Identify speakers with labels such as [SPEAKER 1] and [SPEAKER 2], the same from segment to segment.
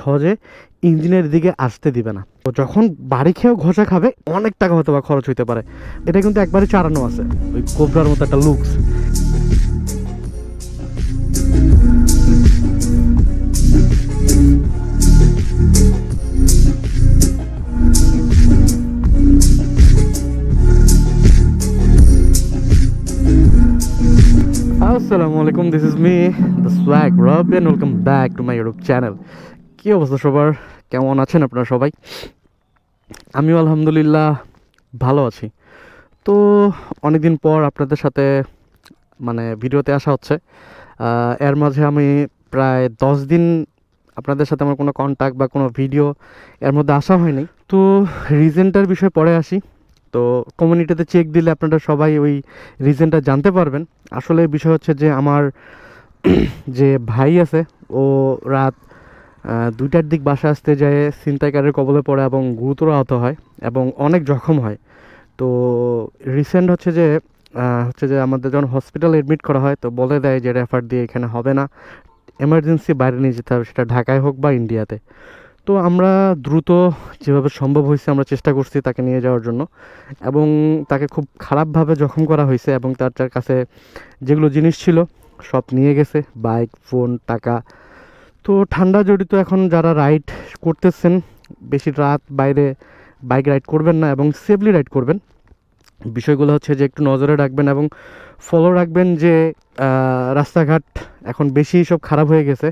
[SPEAKER 1] সহজে ইঞ্জিনের দিকে আসতে দিবে না। তো যখন বাড়ি খেয়েও ঘষা খাবে, অনেক টাকা হয়তো বা খরচ হইতে পারে। এটা কিন্তু একবারে চারানো আছে। ওই কোবরার মতো একটা লুকস। আসসালামু আলাইকুম this is me the swag Rob and welcome back to my YouTube channel কী অবস্থা সবার? কেমন আছেন আপনারা সবাই? আমিও আলহামদুলিল্লাহ ভালো আছি। তো অনেকদিন পর আপনাদের সাথে মানে ভিডিওতে আসা হচ্ছে। এর মাঝে আমি প্রায় দশ দিন আপনাদের সাথে আমার কোনো কন্ট্যাক্ট বা কোনো ভিডিও এর মধ্যে আসা হয়নি। তো রিজনটার বিষয়ে পরে আসি। তো কমিউনিটিতে চেক দিলে আপনারা সবাই ওই রিজনটা জানতে পারবেন। আসলে বিষয় হচ্ছে যে আমার যে ভাই আছে, ও রাত দুইটার দিক বাসা আসতে যায়, ছিনতাইকারের কবলে পড়ে এবং গুরুতর আহত হয় এবং অনেক জখম হয়। তো রিসেন্ট হচ্ছে যে হচ্ছে যে আমাদের যখন হসপিটাল এডমিট করা হয়, তো বলে দেয় যে রেফার দিয়ে এখানে হবে না। এমার্জেন্সি বাইরে নিয়ে যেতে হবে, সেটা ঢাকায় হোক বা ইন্ডিয়াতে তো আমরা দ্রুত যেভাবে সম্ভব হয়েছে, আমরা চেষ্টা করছি তাকে নিয়ে যাওয়ার জন্য। এবং তাকে খুব খারাপভাবে জখম করা হয়েছে এবং তার তার কাছে যেগুলো জিনিস ছিল, সব নিয়ে গেছে। বাইক ফোন টাকা তো ঠান্ডা জড়িত এখন যারা রাইড করতেছেন, বেশি রাত বাইরে বাইক রাইড করবেন না এবং সেফলি রাইড করবেন। বিষয়গুলো হচ্ছে যে একটু নজরে রাখবেন এবং ফলো রাখবেন যে রাস্তাঘাট এখন বেশি সব খারাপ হয়ে গেছে।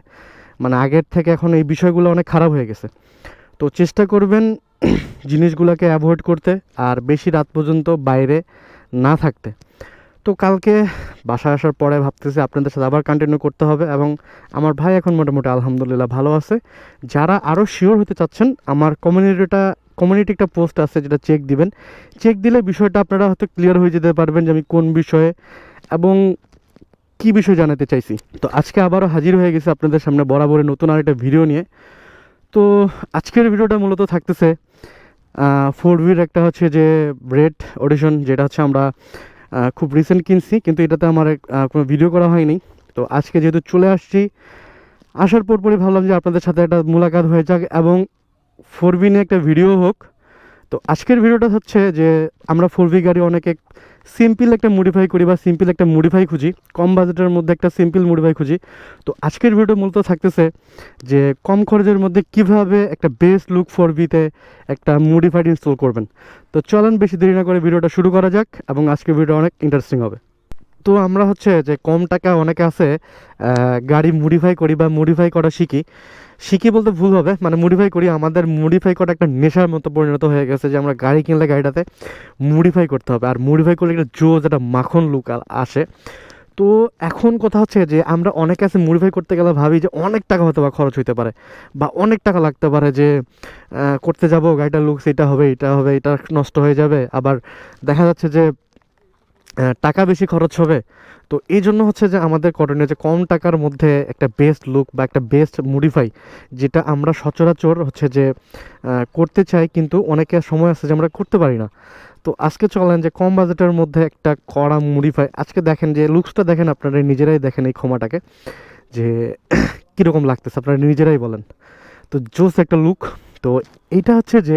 [SPEAKER 1] মানে আগের থেকে এখন এই বিষয়গুলো অনেক খারাপ হয়ে গেছে। তো চেষ্টা করবেন জিনিসগুলোকে অ্যাভয়েড করতে আর বেশি রাত পর্যন্ত বাইরে না থাকতে। তো কালকে বাসায় আসার পরে ভাবতেছি আপনাদের সাথে আবার কন্টিনিউ করতে হবে এবং আমার ভাই এখন মোটামুটি আলহামদুলিল্লাহ ভালো আছে। যারা আরও শিওর হতে চাচ্ছেন, আমার কমিউনিটিটা কমিউনিটি একটা পোস্ট আছে যেটা চেক দিবেন। চেক দিলে বিষয়টা আপনারা হয়তো ক্লিয়ার হয়ে যেতে পারবেন যে আমি কোন বিষয়ে এবং কি বিষয় জানাতে চাইছি। তো আজকে আবারও হাজির হয়ে গেছে আপনাদের সামনে বরাবরই নতুন আরেকটা ভিডিও নিয়ে। তো আজকের ভিডিওটা মূলত থাকতেছে ফোর ভির একটা হচ্ছে যে রেড অডিশন যেটা হচ্ছে আমরা খুব রিসেন্ট কিনছি, কিন্তু এটাতে আমার কোনো ভিডিও করা হয়নি। তো আজকে যেহেতু চলে আসছি, আসার পর পরই ভাবলাম যে আপনাদের সাথে একটা মোলাকাত হয়ে যাক এবং ফোর নিয়ে একটা ভিডিও হোক। তো আজকের ভিডিওটা হচ্ছে যে আমরা ফোর ভি গাড়ি অনেকে সিম্পল একটা মডিফাই করি বা সিম্পল একটা মডিফাই খুঁজি, কম বাজেটের মধ্যে একটা সিম্পল মডিফাই খুঁজি। তো আজকের ভিডিও মূলত থাকতেছে যে, কম খরচের মধ্যে কীভাবে একটা বেস্ট লুক ফর বিতে একটা মডিফাইড ইনস্টল করবেন। তো চলেন বেশি দেরি না করে ভিডিওটা শুরু করা যাক এবং আজকের ভিডিও অনেক ইন্টারেস্টিং হবে। তো আমরা হচ্ছে যে কম টাকা অনেকে আছে গাড়ি মডিফাই করি বা মডিফাই করা শিখি। শিখি বলতে ভুল হবে মানে মডিফাই করি, আমাদের মডিফাই করা একটা নেশার মতো পরিণত হয়ে গেছে যে আমরা গাড়ি কিনলে গাড়িটাতে মডিফাই করতে হবে। আর মডিফাই করলে একটা জোজ একটা মাখন লুক আসে। তো এখন কথা হচ্ছে যে আমরা অনেকে আছে মডিফাই করতে গেলে ভাবি যে অনেক টাকা হয়তো বা খরচ হইতে পারে বা অনেক টাকা লাগতে পারে যে করতে যাব, গাড়িটার লুকস এটা হবে এটা হবে, এটা নষ্ট হয়ে যাবে। আবার দেখা যাচ্ছে যে টাকা বেশি খরচ হবে। তো এই জন্য হচ্ছে যে আমাদের করণীয় যে কম টাকার মধ্যে একটা বেস্ট লুক বা একটা বেস্ট মডিফাই যেটা আমরা সচরাচর হচ্ছে যে করতে চাই কিন্তু অনেকে সময় আছে যে আমরা করতে পারি না। তো আজকে চলেন যে কম বাজেটের মধ্যে একটা কড়া মডিফাই আজকে দেখেন যে লুকসটা দেখেন আপনারা, নিজেরাই দেখেন এই ক্ষমাটাকে, যে কীরকম লাগতেছে, আপনারা নিজেরাই বলেন। তো জোস একটা লুক তো এইটা হচ্ছে যে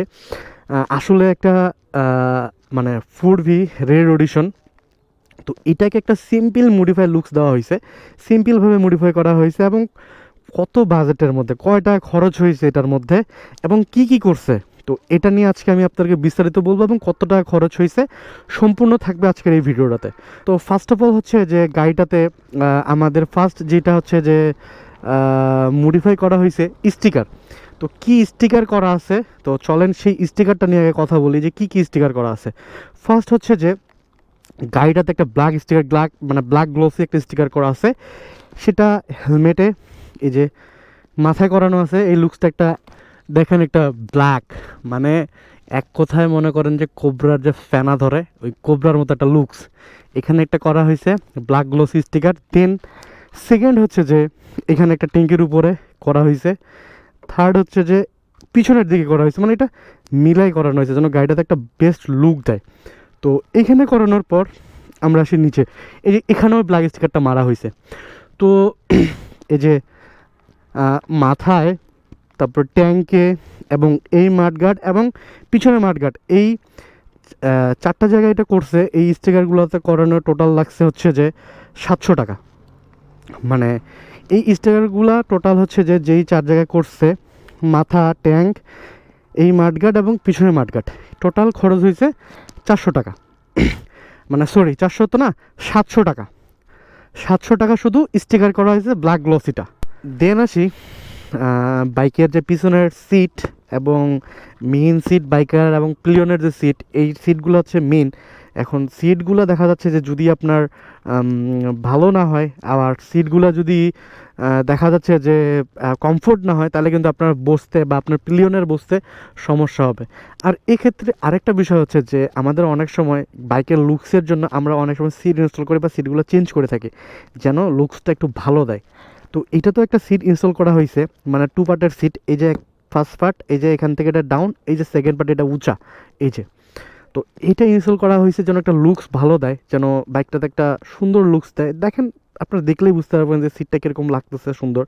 [SPEAKER 1] আসলে একটা মানে ফোর ভি রেড অডিশন তো এটাকে একটা সিম্পল মডিফাই লুকস দেওয়া হয়েছে। সিম্পলভাবে মডিফাই করা হয়েছে এবং কত বাজেটের মধ্যে কয় টাকা খরচ হয়েছে এটার মধ্যে এবং কি কি করছে? তো এটা নিয়ে আজকে আমি আপনাদেরকে বিস্তারিত বলব এবং কত টাকা খরচ হয়েছে সম্পূর্ণ থাকবে আজকের এই ভিডিওটাতে। তো ফার্স্ট অফ অল হচ্ছে যে গাড়িটাতে আমাদের ফার্স্ট যেটা হচ্ছে যে মডিফাই করা হয়েছে স্টিকার তো কি স্টিকার করা আছে? তো চলেন সেই স্টিকারটা নিয়ে আগে কথা বলি যে কি কি স্টিকার করা আছে। ফার্স্ট হচ্ছে যে গাড়িটাতে একটা ব্ল্যাক স্টিকার ব্ল্যাক মানে ব্ল্যাক গ্লোসি একটা স্টিকার করা আছে। সেটা হেলমেটে এই যে মাথায় করানো আছে, এই লুকসটা একটা, দেখেন একটা ব্ল্যাক মানে এক কথায় মনে করেন যে কোবরার যে ফেনা ধরে, ওই কোবরার মতো একটা লুকস এখানে একটা করা হয়েছে black glossy sticker then second হচ্ছে যে এখানে একটা ট্যাঙ্কির উপরে করা হয়েছে। থার্ড হচ্ছে যে পিছনের দিকে করা হয়েছে মানে এটা মিলাই করানো হয়েছে, যেন গাড়িটাতে একটা বেস্ট লুক দেয়। তো এইখানে করানোর পর আমরা আসি নিচে। এই যে এখানেও ব্ল্যাক স্টিকারটা মারা হয়েছে তো এই যে মাথায়, তারপর ট্যাঙ্কে এবং এই মাঠগার্ড এবং পিছনে মাঠগার্ড এই চারটা জায়গায় এটা করছে, এই স্টিকারগুলোতে করানো টোটাল লাগছে হচ্ছে যে সাতশো টাকা। মানে এই স্টিকারগুলো টোটাল হচ্ছে যে যেই চার জায়গায় করছে, মাথা ট্যাঙ্ক এই মাঠগার্ড এবং পিছনে মাঠগার্ড টোটাল খরচ হয়েছে চারশো টাকা। মানে সরি চারশো তো না, সাতশো টাকা। সাতশো টাকা শুধু স্টিকার করা হয়েছে ব্ল্যাক গ্লসিটা দেন আসি বাইকের যে পিছনের সিট এবং মেইন সিট বাইকার এবং প্লিয়নের যে সিট এই সিটগুলো হচ্ছে মেইন এখন সিটগুলো দেখা যাচ্ছে যে যদি আপনার ভালো না হয়, আবার সিটগুলো যদি দেখা যাচ্ছে যে কমফোর্ট না হয়, তাহলে কিন্তু আপনার বসতে বা আপনার প্লিয়নের বসতে সমস্যা হবে। আর এক্ষেত্রে আরেকটা বিষয় হচ্ছে যে, আমাদের অনেক সময় বাইকের লুকসের জন্য আমরা অনেক সময় সিট ইনস্টল করি বা সিটগুলো চেঞ্জ করে থাকি, যেন লুকসটা একটু ভালো দেয়। তো এটা তো একটা সিট ইনস্টল করা হয়েছে মানে টু পার্টের সিট এই যে ফার্স্ট পার্ট এই যে এখান থেকে এটা ডাউন এই যে সেকেন্ড পার্ট এটা উঁচা, এই যে। তো এটা ইনস্টল করা হয়েছে যেন একটা লুকস ভালো দেয়, যেন বাইকটাতে একটা সুন্দর লুকস দেয়। দেখেন, আপনারা দেখলেই বুঝতে পারবেন যে সিটটা কীরকম লাগতেছে, সুন্দর।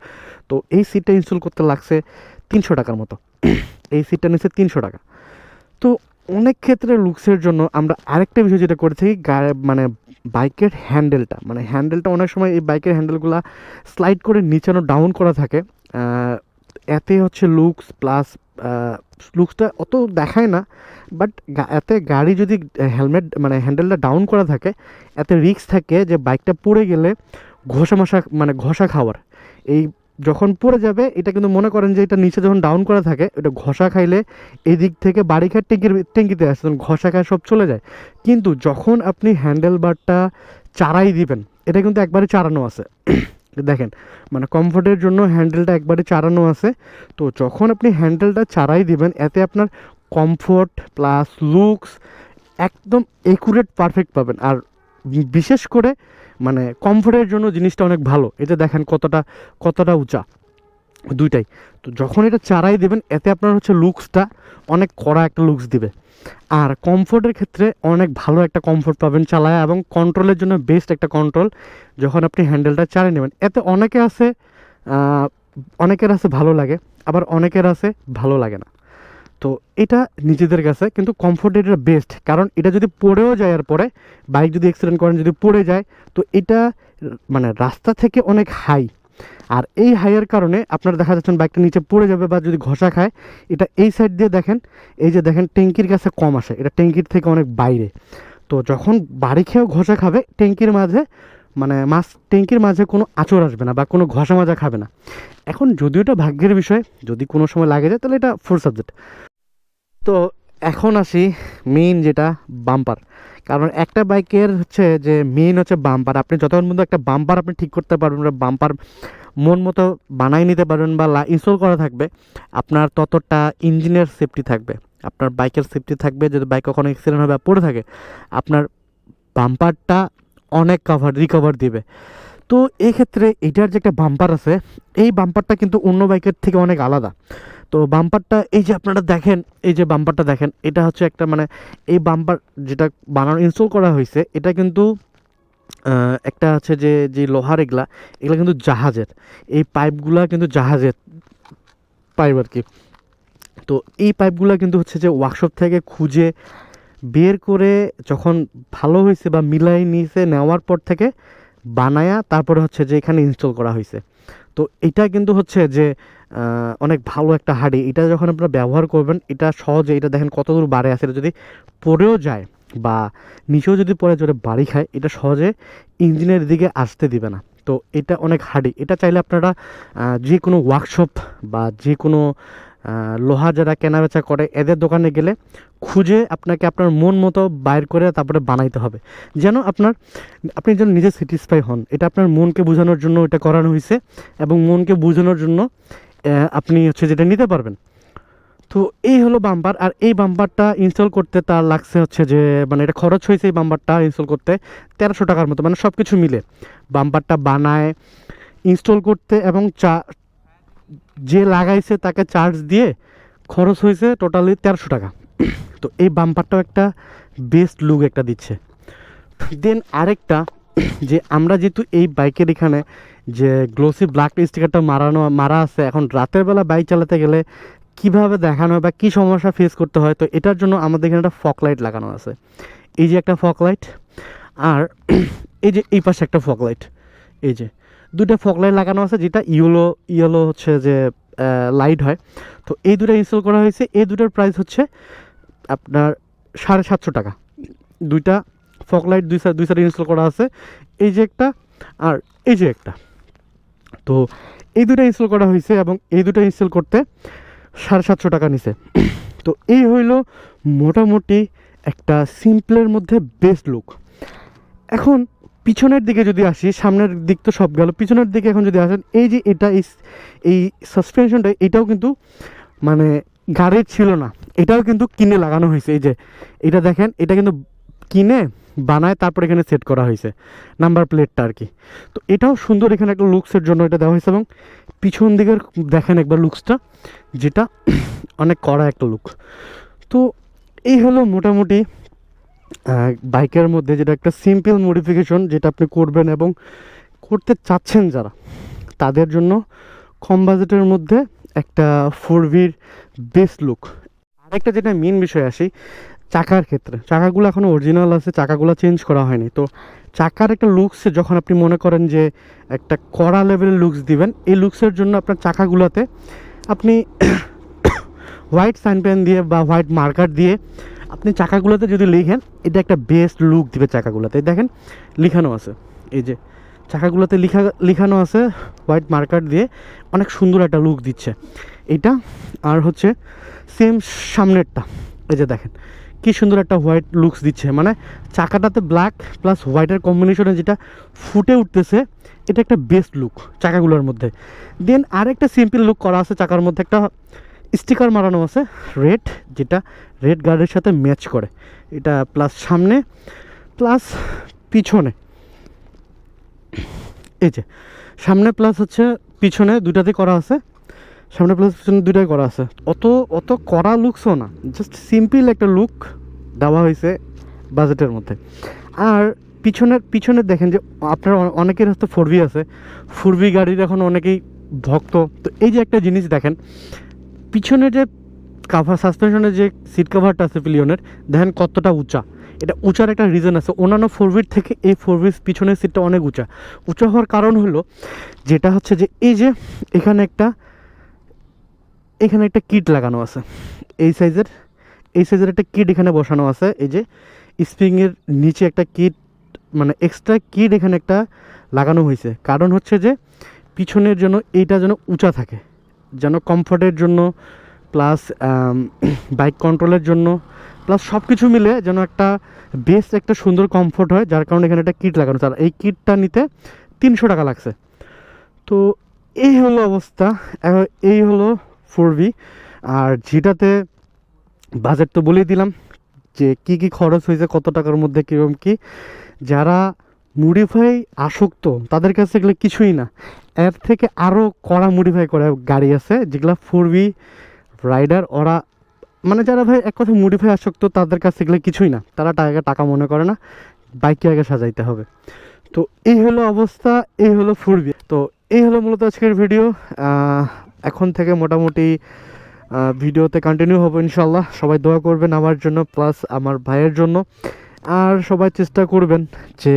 [SPEAKER 1] তো এই সিটটা ইনস্টল করতে লাগছে তিনশো টাকার মতো। এই সিটটা নিচ্ছে তিনশো টাকা। তো অনেক ক্ষেত্রে লুকসের জন্য আমরা আরেকটা বিষয় যেটা করে থাকি মানে বাইকের হ্যান্ডেলটা মানে হ্যান্ডেলটা অনেক সময় এই বাইকের হ্যান্ডেলগুলো স্লাইড করে নিচানো ডাউন করা থাকে। এতে হচ্ছে লুকস প্লাস লুকসটা অত দেখায় না বাট এতে গাড়ি যদি হেলমেট মানে হ্যান্ডেলটা ডাউন করা থাকে, এতে রিস্ক থাকে যে বাইকটা পড়ে গেলে ঘষা মশা মানে ঘষা খাওয়ার। এই যখন পড়ে যাবে, এটা কিন্তু মনে করেন যে এটা নিচে যখন ডাউন করা থাকে এটা ঘষা খাইলে এই দিক থেকে বাড়ি খায় ট্যাঙ্কির ট্যাঙ্কিতে আসে, তখন ঘষা খায়, সব চলে যায়। কিন্তু যখন আপনি হ্যান্ডেল বারটা চারাই দিবেন, এটা কিন্তু একবারে চারানো আছে। দেখেন মানে কমফোর্টের জন্য হ্যান্ডেলটা একবারে চারানো আছে। তো যখন আপনি হ্যান্ডেলটা চারাই দিবেন, এতে আপনার কমফোর্ট প্লাস লুকস একদম একুরেট পারফেক্ট পাবেন। আর বিশেষ করে মানে কমফোর্টের জন্য জিনিসটা অনেক ভালো। এটা দেখেন কতটা কতটা উঁচা। দুইটাই। তো যখন এটা চারাই দেবেন, এতে আপনার হচ্ছে লুকসটা অনেক কড়া একটা লুকস দিবে। আর কমফোর্টের ক্ষেত্রে অনেক ভালো একটা কমফোর্ট পাবেন চালায় এবং কন্ট্রোলের জন্য বেস্ট একটা কন্ট্রোল যখন আপনি হ্যান্ডেলটা চালিয়ে নেবেন। এতে অনেকে আছে অনেকের আছে ভালো লাগে, আবার অনেকের আছে ভালো লাগে না। তো এটা নিজেদের কাছে, কিন্তু কমফোর্ট এটা বেস্ট কারণ এটা যদি পড়েও যায় আর পরে বাইক যদি অ্যাক্সিডেন্ট করেন যদি পড়ে যায়, তো এটা মানে রাস্তা থেকে অনেক হাই আর এই হাইয়ের কারণে আপনার দেখা যাচ্ছেন বাইকটা নিচে পড়ে যাবে বা যদি ঘষা খায়, এটা এই সাইড দিয়ে দেখেন, এই যে দেখেন ট্যাঙ্কির কাছে কম আসে, এটা ট্যাঙ্কির থেকে অনেক বাইরে। তো যখন বাড়ি খেয়েও ঘষা খাবে, ট্যাঙ্কির মাঝে মানে মাছ, ট্যাঙ্কির মাঝে কোনো আঁচড় আসবে না বা কোনো ঘষা মাজা খাবে না। এখন যদিও এটা ভাগ্যের বিষয়, যদি কোনো সময় লাগে যায়, তাহলে এটা ফোর সাবজেক্ট তো এখন আসি মেইন যেটা বাম্পার কারণ একটা বাইকের হচ্ছে যে মেইন হচ্ছে বাম্পার আপনি যতক্ষণ পর্যন্ত একটা বাম্পার আপনি ঠিক করতে পারবেন বা বাম্পার মন মতো বানাই নিতে পারবেন বা ইনস্টল করা থাকবে, আপনার ততটা ইঞ্জিনের সেফটি থাকবে। আপনার বাইকের সেফটি থাকবে, যদি বাইক কখনো অ্যাক্সিডেন্ট হবে পড়ে থাকে, আপনার বাম্পারটা অনেক কভার রিকভার দিবে। তো এই ক্ষেত্রে এটার যে একটা বাম্পার আছে, এই বাম্পারটা কিন্তু অন্য বাইকের থেকে অনেক আলাদা। তো বাম্পারটা এই যে আপনারা দেখেন, এই যে বাম্পারটা দেখেন, এটা হচ্ছে একটা মানে এই বাম্পার যেটা বানানো ইনস্টল করা হয়েছে, এটা কিন্তু একটা হচ্ছে যে যে লোহার এগুলা এগুলা কিন্তু জাহাজের। এই পাইপগুলা কিন্তু জাহাজের পাইপ আর কি। তো এই পাইপগুলা কিন্তু হচ্ছে যে ওয়ার্কশপ থেকে খুঁজে বের করে যখন ভালো হয়েছে বা মিলাই নিয়েছে, নেওয়ার পর থেকে বানায়া তারপরে হচ্ছে যে এখানে ইনস্টল করা হয়েছে তো এটা কিন্তু হচ্ছে যে অনেক ভালো একটা হাড়ি। এটা যখন আপনারা ব্যবহার করবেন, এটা সহজে, এটা দেখেন কত দূর বাড়ে আছে। যদি পড়েও যায় বা নিচেও যদি পড়ে জোরে বাড়ি খায়, এটা সহজে ইঞ্জিনের দিকে আসতে দিবে না। তো এটা অনেক হার্ডি এটা চাইলে আপনারা যে কোনো ওয়ার্কশপ বা যে কোনো লোহা যারা কেনাবেচা করে, এদের দোকানে গেলে খুঁজে আপনাকে আপনার মন মতো বাইর করে তারপরে বানাইতে হবে। যেন আপনার, আপনি যেন নিজে স্যাটিসফাই হন, এটা আপনার মনকে বোঝানোর জন্য এটা করানো হয়েছে এবং মনকে বোঝানোর জন্য আপনি হচ্ছে যেটা নিতে পারবেন। তো এই হলো বাম্পার আর এই বাম্পারটা ইনস্টল করতে তার লাগছে হচ্ছে যে মানে এটা খরচ হয়েছে এই বাম্পারটা ইনস্টল করতে তেরোশো টাকার মতো মানে সব কিছু মিলে। বাম্পারটা বানায় ইনস্টল করতে এবং চা যে লাগাইছে তাকে চার্জ দিয়ে খরচ হয়েছে টোটালি তেরোশো টাকা। তো এই বাম্পারটাও একটা বেস্ট লুক একটা দিচ্ছে। দেন আরেকটা, যে আমরা যেহেতু এই বাইকের এখানে যে গ্লোসি ব্ল্যাক স্টিকারটা মারানো, মারা আছে, এখন রাতের বেলা বাইক চালাতে গেলে কীভাবে দেখানো হয় বা কী সমস্যা ফেস করতে হয়, তো এটার জন্য আমাদের এখানে একটা ফক লাইট লাগানো আছে। এই যে একটা ফক লাইট আর এই যে এই পাশে একটা ফক লাইট এই যে দুটো ফক লাইট লাগানো আছে, যেটা ইয়েলো ইয়েলো হচ্ছে যে লাইট হয়। তো এই দুটো ইনস্টল করা হয়েছে। এই দুটোর প্রাইস হচ্ছে আপনার সাড়ে সাতশো টাকা। দুইটা ফক লাইট, দুই দুই সাইডে ইনস্টল করা আছে। এই যে একটা আর এই যে একটা। তো এই দুটো ইনস্টল করা হয়েছে এবং এই দুটো ইনস্টল করতে সাড়ে সাতশো টাকা নিছে। তো এই হইল মোটামুটি একটা সিম্পলের মধ্যে বেস্ট লুক এখন পিছনের দিকে যদি আসি, সামনের দিক তো সব গেল, পিছনের দিকে এখন যদি আসেন, এই যে এটা এই সাসপেনশনটা এটাও কিন্তু মানে গাড়ির ছিল না, এটাও কিন্তু কিনে লাগানো হয়েছে, এই যে এটা দেখেন, এটা কিন্তু কিনে বানায় তারপর এখানে সেট করা হয়েছে নাম্বার প্লেটটা আর কি। তো এটাও সুন্দর এখানে একটা লুকসের জন্য এটা দেওয়া হয়েছে এবং পিছন দিকের দেখেন একবার লুকসটা যেটা অনেক কড়া একটা লুক তো এই হলো মোটামুটি বাইকের মধ্যে যেটা একটা সিম্পল মডিফিকেশন যেটা আপনি করবেন এবং করতে চাচ্ছেন যারা, তাদের জন্য কম বাজেটের মধ্যে একটা ফোর ভির বেস্ট লুক আরেকটা যেটা মেন বিষয় আসি, চাকার ক্ষেত্রে। চাকাগুলো এখনও অরিজিনাল আছে, চাকাগুলো চেঞ্জ করা হয়নি। তো চাকার একটা লুকসে যখন আপনি মনে করেন যে একটা কড়া লেভেলের লুকস দিবেন, এই লুকসের জন্য আপনার চাকাগুলোতে আপনি হোয়াইট সাইন পেন দিয়ে বা হোয়াইট মার্কার দিয়ে আপনি চাকাগুলোতে যদি লিখেন, এটা একটা বেস্ট লুক দিবে চাকাগুলোতে। দেখেন, লিখানো আছে। এই যে, চাকাগুলোতে লিখা, লিখানো আছে হোয়াইট মার্কার দিয়ে। অনেক সুন্দর একটা লুক দিচ্ছে। এটা, আর হচ্ছে সেম সামনেরটা। এই যে দেখেন, কি সুন্দর একটা হোয়াইট লুকস দিচ্ছে। মানে চাকাটাতে ব্ল্যাক প্লাস হোয়াইটের কম্বিনেশনে যেটা ফুটে উঠতেছে, এটা একটা বেস্ট লুক চাকাগুলোর মধ্যে। দেন আরেকটা সিম্পল লুক করা আছে চাকার মধ্যে। একটা স্টিকার মারানো আছে, রেড, যেটা রেড গার্ডের সাথে ম্যাচ করে। এটা প্লাস সামনে, প্লাস পিছনে। এই যে, সামনে প্লাস হচ্ছে পিছনে দুটাতে করা আছে, সামনে প্লাস পিছনে দুটাই করা আছে। অত অত করা লুকসও না জাস্ট সিম্পল একটা লুক দেওয়া হয়েছে বাজেটের মধ্যে। আর পিছনের, পিছনে দেখেন যে, আপনার অনেকের হয়তো ফোর বি আছে ফোর বি গাড়ির এখন অনেকেই ভক্ত। তো এই যে একটা জিনিস দেখেন পিছনে যে কাভার সাসপেনশনের যে সিট কাভারটা আছে পিলিয়নের দেখেন কতটা উঁচা। এটা উঁচার একটা রিজন আছে। অন্যান্য ফোর বির থেকে এই ফোর বির পিছনের সিটটা অনেক উঁচা। উঁচা হওয়ার কারণ হলো, যেটা হচ্ছে যে এই যে এখানে একটা এখানে একটা কিট লাগানো আছে। এই সাইজের এই সাইজের একটা কিট এখানে বসানো আছে। এই যে স্প্রিংয়ের নিচে একটা কিট মানে এক্সট্রা কিট এখানে একটা লাগানো হয়েছে। কারণ হচ্ছে যে পিছনের জন্য এইটা যেন উঁচা থাকে। যেন কমফোর্টের জন্য, প্লাস বাইক কন্ট্রোলের জন্য, প্লাস সব কিছু মিলে যেন একটা বেস্ট একটা সুন্দর কমফোর্ট হয়, যার কারণে এখানে একটা কিট লাগানো। আর এই কিটটা নিতে তিনশো টাকা লাগছে। তো এই হলো অবস্থা। এই হলো ফোর বি আর যেটাতে বাজেট তো বলেই দিলাম যে কি কি খরচ হয়েছে, কত টাকার মধ্যে, কীরকম কী। যারা মডিফাই আসক্ত, তাদের কাছে এগুলো কিছুই না। এর থেকে আরও কড়া মডিফাই করা গাড়ি আছে, যেগুলো ফোর বি রাইডার ওরা মানে যারা ভাই এক কথা মডিফাই আসক্ত, তাদের কাছে এগুলো কিছুই না। তারা টাকা টাকা মনে করে না, বাইককে আগে সাজাইতে হবে। তো এই হলো অবস্থা, এই হলো ফোর বি তো এই হলো মূলত আজকের ভিডিও এখন থেকে মোটামুটি ভিডিওতে কন্টিনিউ হব ইনশাল্লাহ সবাই দোয়া করবেন আমার জন্য প্লাস আমার ভাইয়ের জন্য। আর সবাই চেষ্টা করবেন যে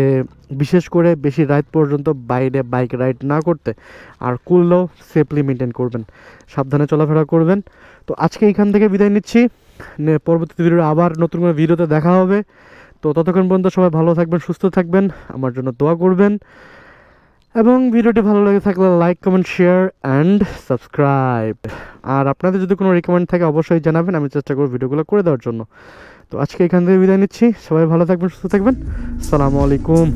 [SPEAKER 1] বিশেষ করে বেশি রাইড পর্যন্ত বাইরে বাইক রাইড না করতে, আর করলেও সেফলি মেনটেন করবেন। সাবধানে চলাফেরা করবেন। তো আজকে এখান থেকে বিদায় নিচ্ছি। পরবর্তী ভিডিও আবার নতুন করে ভিডিওতে দেখা হবে। তো ততক্ষণ পর্যন্ত সবাই ভালো থাকবেন, সুস্থ থাকবেন, আমার জন্য দোয়া করবেন। এবং ভিডিওটি ভালো লেগে থাকলে like comment share and subscribe আর আপনাদের যদি কোনো রিকমেন্ড থাকে, অবশ্যই জানাবেন। আমি চেষ্টা করব ভিডিওগুলো করে দেওয়ার জন্য। তো আজকে এখান থেকে বিদায় নিচ্ছি। সবাই ভালো থাকবেন সুস্থ থাকবেন। সালামু আলাইকুম।